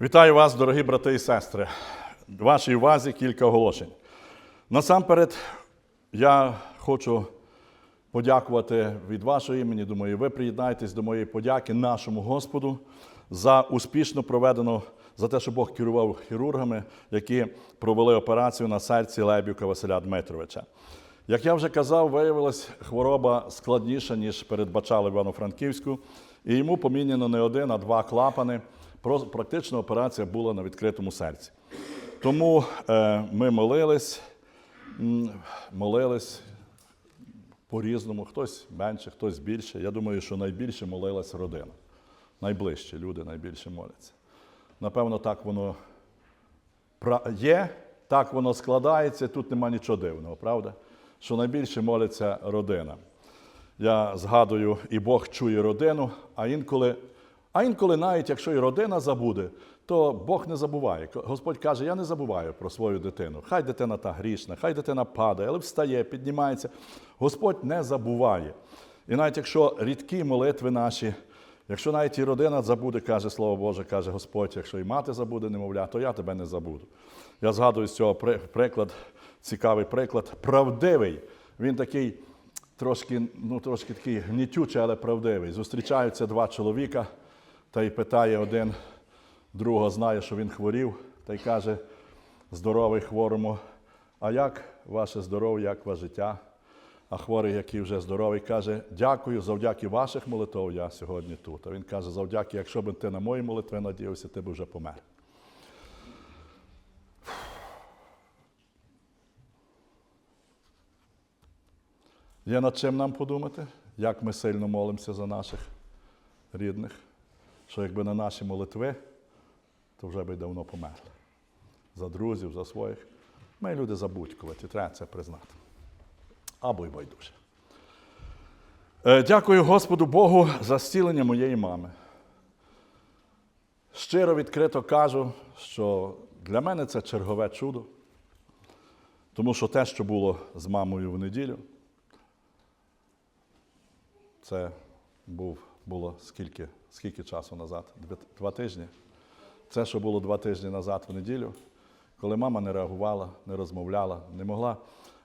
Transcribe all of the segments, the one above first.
Вітаю вас, дорогі брати і сестри. Вашій увазі кілька оголошень. Насамперед, я хочу подякувати від вашого імені. Думаю, ви приєднаєтесь до моєї подяки нашому Господу за успішно проведену, за те, що Бог керував хірургами, які провели операцію на серці Лебюка Василя Дмитровича. Як я вже казав, виявилась хвороба складніша, ніж передбачали Івано-Франківську, і йому поміняно не один, а два клапани. Практично операція була на відкритому серці. Тому е, ми молились, молились по-різному, хтось менше, хтось більше. Я думаю, що найбільше молилась родина. Найближчі люди найбільше моляться. Напевно, так воно є, так воно складається, тут нема нічого дивного, правда? Що найбільше моляться родина. Я згадую, і Бог чує родину, а інколи, а інколи навіть якщо і родина забуде, то Бог не забуває. Господь каже, я не забуваю про свою дитину. Хай дитина та грішна, хай дитина падає, але встає, піднімається. Господь не забуває. І навіть якщо рідкі молитви наші, якщо навіть і родина забуде, каже Слово Боже, каже Господь, якщо і мати забуде немовля, то я тебе не забуду. Я згадую з цього приклад, цікавий приклад, правдивий. Він такий трошки, ну, трошки такий гнітючий, але правдивий. Зустрічаються два чоловіка, та й питає один другого, знає, що він хворів, та й каже здоровий хворому, а як ваше здоров'я, як ваше життя? А хворий, який вже здоровий, каже: Дякую, завдяки ваших молитв я сьогодні тут. А він каже, завдяки, якщо б ти на мої молитви надіявся, ти б вже помер. Є над чим нам подумати, як ми сильно молимося за наших рідних, що якби на наші молитви, то вже би давно померли. За друзів, за своїх. Ми люди забудькуваті, треба це признати. Або й байдуже. Е, Дякую Господу Богу за зцілення моєї мами. Щиро відкрито кажу, що для мене це чергове чудо, тому що те, що було з мамою в неділю, це був, було скільки, скільки часу назад? Два тижні. Це, що було два тижні назад в неділю, коли мама не реагувала, не розмовляла, не могла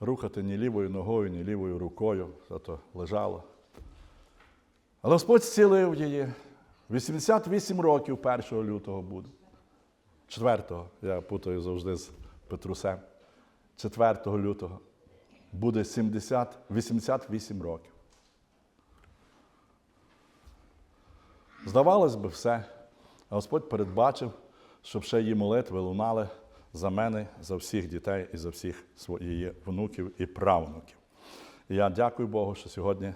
рухати ні лівою ногою, ні лівою рукою, зато лежала. Але Господь зцілив її. 88 років 1 лютого буде. 4-го, я путаю завжди з Петрусем. 4 лютого буде 70, 88 років. Здавалось би, все. Господь передбачив, щоб ще її молитви лунали за мене, за всіх дітей і за всіх своїх внуків і правнуків. І я дякую Богу, що сьогодні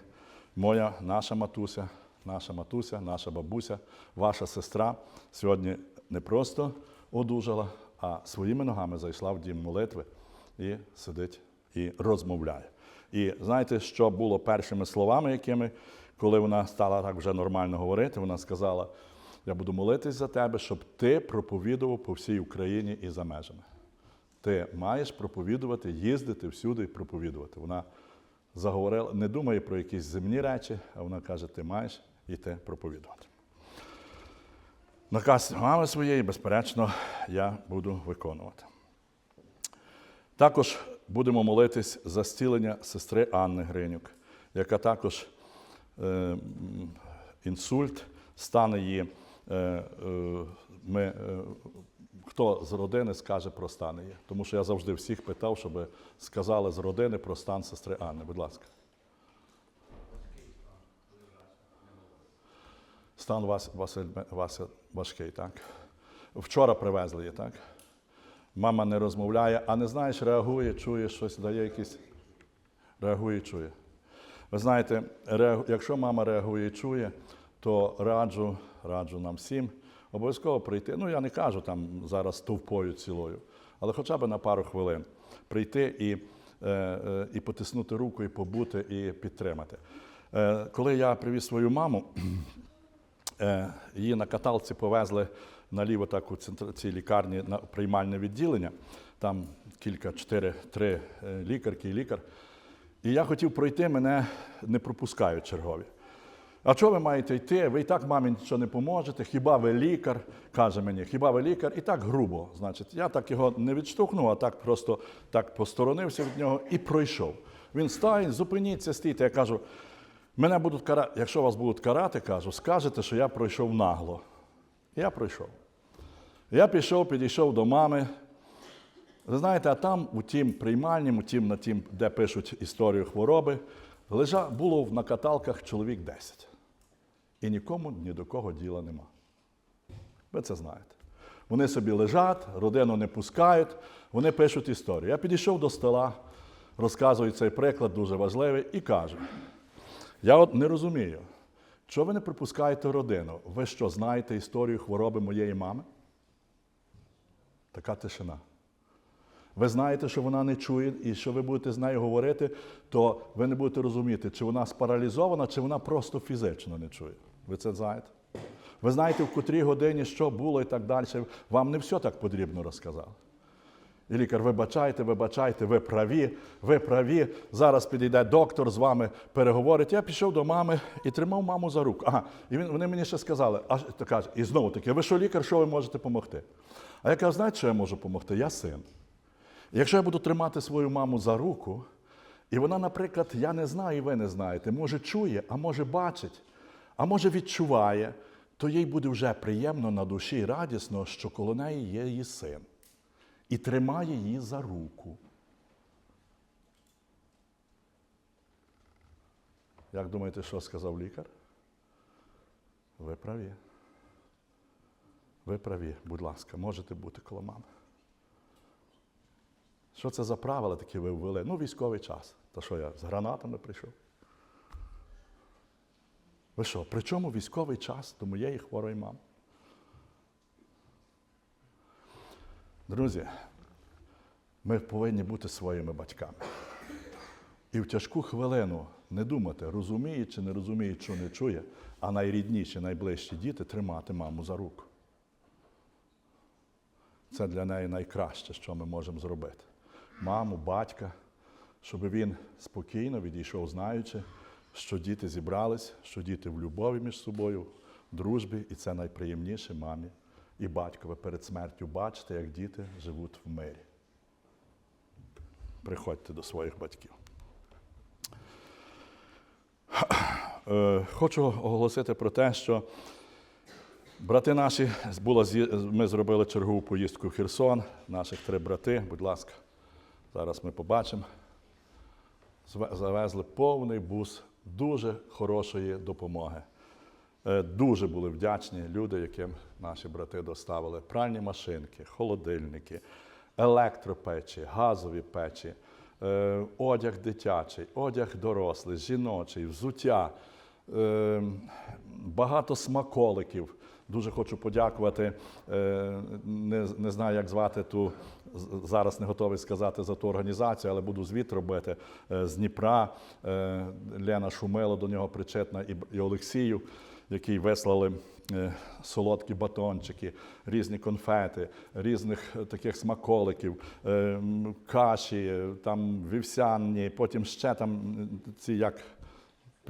моя, наша матуся, наша матуся, наша бабуся, ваша сестра сьогодні не просто одужала, а своїми ногами зайшла в дім молитви і сидить і розмовляє. І знаєте, що було першими словами, якими, коли вона стала так вже нормально говорити, вона сказала: Я буду молитись за тебе, щоб ти проповідував по всій Україні і за межами. Ти маєш проповідувати, їздити всюди і проповідувати. Вона заговорила, не думає про якісь земні речі, а вона каже: ти маєш йти проповідувати. Наказ мами своєї, безперечно, я буду виконувати. Також будемо молитись за зцілення сестри Анни Гринюк, яка також інсульт, стане її. Е, е, ми, е, хто з родини скаже про стан її? Тому що я завжди всіх питав, щоб сказали з родини про стан сестри Анни. Будь ласка. Стан вас, Василь, Вася важкий, так? Вчора привезли її, так? Мама не розмовляє, а не знаєш, реагує, чує щось, дає якісь. Реагує, чує. Ви знаєте, якщо мама реагує і чує, то раджу, раджу нам всім обов'язково прийти. Ну, я не кажу там зараз товпою цілою, але хоча б на пару хвилин прийти і, е, е, і потиснути руку, і побути, і підтримати. Е, коли я привіз свою маму, Її на каталці повезли наліво так у цій лікарні на приймальне відділення. Там кілька, чотири, три лікарки і лікар. І я хотів пройти, мене не пропускають чергові. А чого ви маєте йти? Ви і так мамі нічого не поможете. Хіба ви лікар? каже мені, хіба ви лікар? І так грубо. Значить, я так його не відштовхнув, а так просто так посторонився від нього і пройшов. Він стає, зупиніться, стійте. Я кажу, мене будуть карати. Якщо вас будуть карати, кажу, скажете, що я пройшов нагло. Я пройшов. Я пішов, підійшов до мами. Ви знаєте, а там, у тім приймальнім, у тім, на тім, де пишуть історію хвороби, лежа, було на каталках чоловік 10. І нікому ні до кого діла нема. Ви це знаєте. Вони собі лежать, родину не пускають, вони пишуть історію. Я підійшов до стола, розказую цей приклад, дуже важливий, і кажу: я от не розумію, чого ви не припускаєте родину? Ви що, знаєте історію хвороби моєї мами? Така тишина. Ви знаєте, що вона не чує, і що ви будете з нею говорити, то ви не будете розуміти, чи вона спаралізована, чи вона просто фізично не чує. Ви це знаєте? Ви знаєте, в котрій годині що було і так далі. Вам не все так потрібно розказали. І лікар, вибачайте, вибачайте, ви праві, ви праві. Зараз підійде доктор з вами переговорить. Я пішов до мами і тримав маму за руку. Ага, і вони мені ще сказали, а то каже, і знову таки, ви що лікар, що ви можете допомогти? А я кажу, знаєте, що я можу допомогти? Я син. Якщо я буду тримати свою маму за руку, і вона, наприклад, я не знаю, і ви не знаєте, може чує, а може бачить, а може відчуває, то їй буде вже приємно на душі і радісно, що коло неї є її син. І тримає її за руку. Як думаєте, що сказав лікар? Ви праві. Ви праві, будь ласка, можете бути коло мами. Що це за правила такі ви ввели? Ну, військовий час. Та що я з гранатами прийшов? Ви що, при чому військовий час до моєї хворої мами? Друзі, ми повинні бути своїми батьками. І в тяжку хвилину не думати, розуміє чи не розуміє, що не чує, а найрідніші, найближчі діти тримати маму за руку. Це для неї найкраще, що ми можемо зробити. Маму, батька, щоб він спокійно відійшов, знаючи, що діти зібрались, що діти в любові між собою, в дружбі, і це найприємніше мамі і батькові перед смертю бачити, як діти живуть в мирі. Приходьте до своїх батьків. Е, Хочу оголосити про те, що брати наші було, ми зробили чергову поїздку в Херсон. Наших три брати, будь ласка, зараз ми побачимо. Завезли повний бус дуже хорошої допомоги. Е, Дуже були вдячні люди, яким наші брати доставили пральні машинки, холодильники, електропечі, газові печі, е, одяг дитячий, одяг дорослий, жіночий, взуття, е, багато смаколиків. Дуже хочу подякувати. е, Не, не знаю, як звати ту зараз не готовий сказати за ту організацію, але буду звіт робити е, з Дніпра. Е, Лена Шумило до нього причетна і, Олексію, який вислали солодкі батончики, різні конфети, різних таких смаколиків, каші, там вівсяні, потім ще там ці як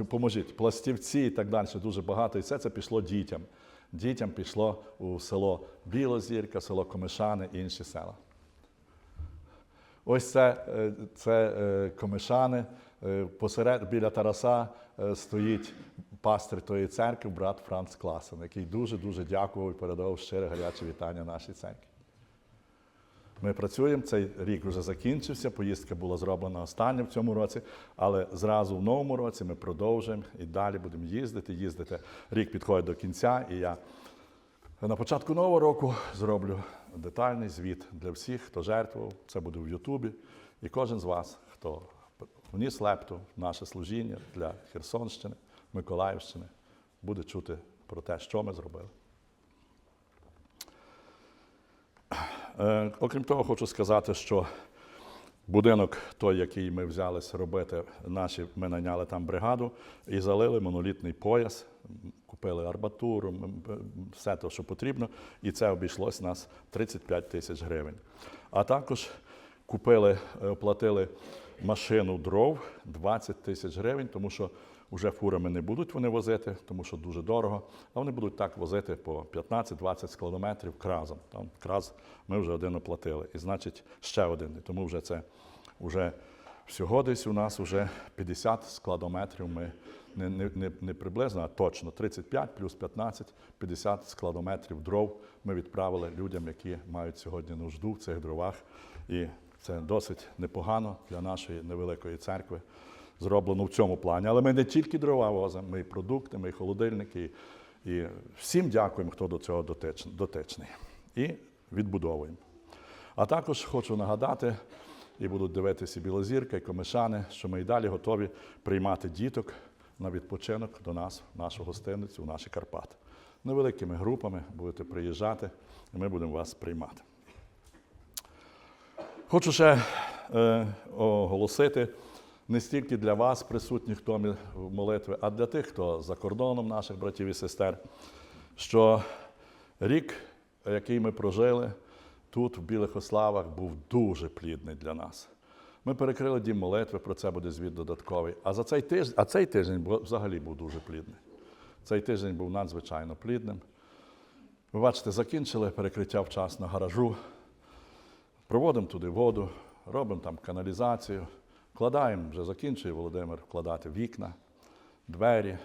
поможіть, пластівці і так далі, дуже багато. І все це пішло дітям. Дітям пішло у село Білозірка, село Комишани і інші села. Ось це, е, це е, Комишани. Е, Посеред біля Тараса стоїть пастир тої церкви, брат Франц Класен, який дуже-дуже дякував і передав щире гаряче вітання нашій церкві. Ми працюємо, цей рік вже закінчився, поїздка була зроблена остання в цьому році, але зразу в новому році ми продовжуємо і далі будемо їздити, їздити. Рік підходить до кінця, і я на початку нового року зроблю детальний звіт для всіх, хто жертвував. Це буде в Ютубі. І кожен з вас, хто вніс лепту в наше служіння для Херсонщини, Миколаївщини, буде чути про те, що ми зробили. Окрім того, хочу сказати, що будинок, той, який ми взялися робити, наші, ми найняли там бригаду і залили монолітний пояс, купили м, все те, що потрібно, і це обійшлось нас 35 тисяч гривень. А також купили, е, оплатили машину дров 20 тисяч гривень, тому що Уже фурами не будуть вони возити, тому що дуже дорого, а вони будуть так возити по 15-20 складометрів кразом. Там краз ми вже один оплатили. І значить ще один. І тому вже це вже всього десь у нас вже 50 складометрів. Ми не, не, не, не приблизно, а точно 35 плюс 15, 50 складометрів дров ми відправили людям, які мають сьогодні нужду в цих дровах. І це досить непогано для нашої невеликої церкви. Зроблено в цьому плані. Але ми не тільки дрова возимо, ми і продукти, ми і холодильники. І, всім дякуємо, хто до цього дотич- дотичний. І відбудовуємо. А також хочу нагадати, і будуть дивитися і Білозірка, і комишани, що ми і далі готові приймати діток на відпочинок до нас, в нашу гостиницю, в наші Карпати. Невеликими групами будете приїжджати, і ми будемо вас приймати. Хочу ще е, оголосити не стільки для вас, присутніх в домі молитви, а для тих, хто за кордоном наших братів і сестер, що рік, який ми прожили тут, в Білих Ославах, був дуже плідний для нас. Ми перекрили дім молитви, про це буде звіт додатковий. А за цей тиждень, а цей тиждень взагалі був дуже плідний. Цей тиждень був надзвичайно плідним. Ви бачите, закінчили перекриття вчасно гаражу, проводимо туди воду, робимо там каналізацію, вкладаємо, вже закінчує Володимир вкладати вікна, двері.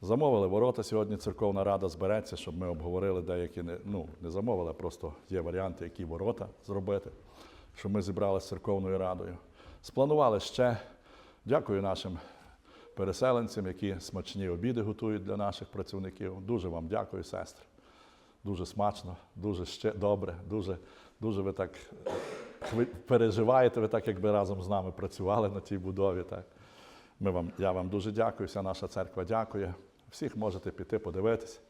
Замовили ворота. Сьогодні церковна рада збереться, щоб ми обговорили деякі не, ну, не замовили, а просто є варіанти, які ворота зробити, щоб ми зібралися з церковною радою. Спланували ще. Дякую нашим переселенцям, які смачні обіди готують для наших працівників. Дуже вам дякую, сестри. Дуже смачно, дуже ще добре, дуже, дуже ви так переживаєте, ви так, якби разом з нами працювали на тій будові. Так. Ми вам, я вам дуже дякую, вся наша церква дякує. Всіх можете піти подивитись,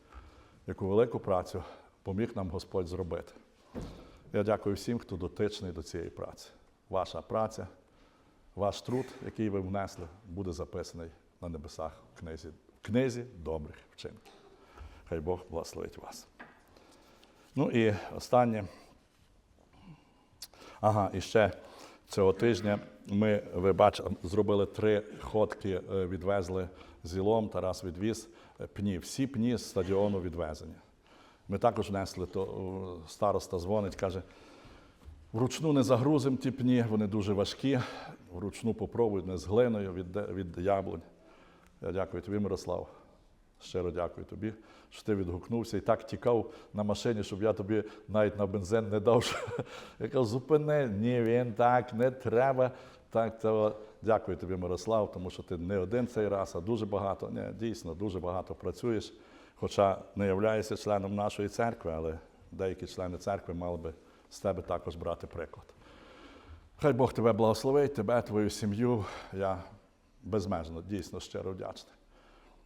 яку велику працю поміг нам Господь зробити. Я дякую всім, хто дотичний до цієї праці. Ваша праця, ваш труд, який ви внесли, буде записаний на небесах в книзі, в книзі добрих вчинків. Хай Бог благословить вас. Ну і останнє. Ага, і ще цього тижня ми, ви бачите, зробили три ходки, е, відвезли зілом, Тарас відвіз е, пні. Всі пні з стадіону відвезені. Ми також внесли, то е, староста дзвонить, каже, вручну не загрузимо ті пні, вони дуже важкі, вручну попробують не з глиною від, від яблунь. Я дякую тобі, Мирослав. Щиро дякую тобі, що ти відгукнувся і так тікав на машині, щоб я тобі навіть на бензин не дав. Я кажу, зупини, ні, він так, не треба. Так, то дякую тобі, Мирослав, тому що ти не один цей раз, а дуже багато. Ні, дійсно, дуже багато працюєш. Хоча не являєшся членом нашої церкви, але деякі члени церкви мали би з тебе також брати приклад. Хай Бог тебе благословить, тебе, твою сім'ю. Я безмежно, дійсно щиро вдячний.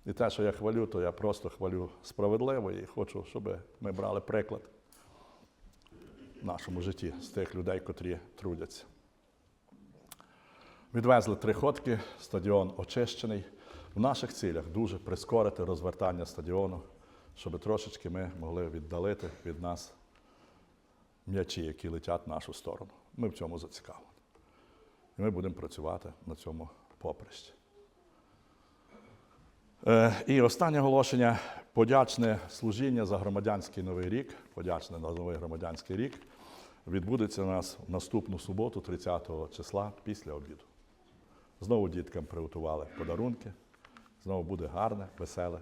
І те, що я хвалю, то я просто хвалю справедливо і хочу, щоб ми брали приклад в нашому житті з тих людей, котрі трудяться. Відвезли три ходки, стадіон очищений. В наших цілях дуже прискорити розвертання стадіону, щоб трошечки ми могли віддалити від нас м'ячі, які летять в нашу сторону. Ми в цьому зацікавлені. І ми будемо працювати на цьому поприщі. Е, І останнє оголошення подячне служіння за громадянський новий рік. Подячне на новий громадянський рік відбудеться у нас наступну суботу, 30 числа, після обіду. Знову діткам приготували подарунки. Знову буде гарне, веселе,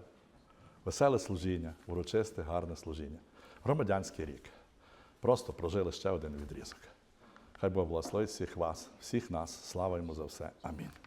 веселе служіння, урочисте, гарне служіння. Громадянський рік. Просто прожили ще один відрізок. Хай Бог благословить всіх вас, всіх нас. Слава йому за все. Амінь.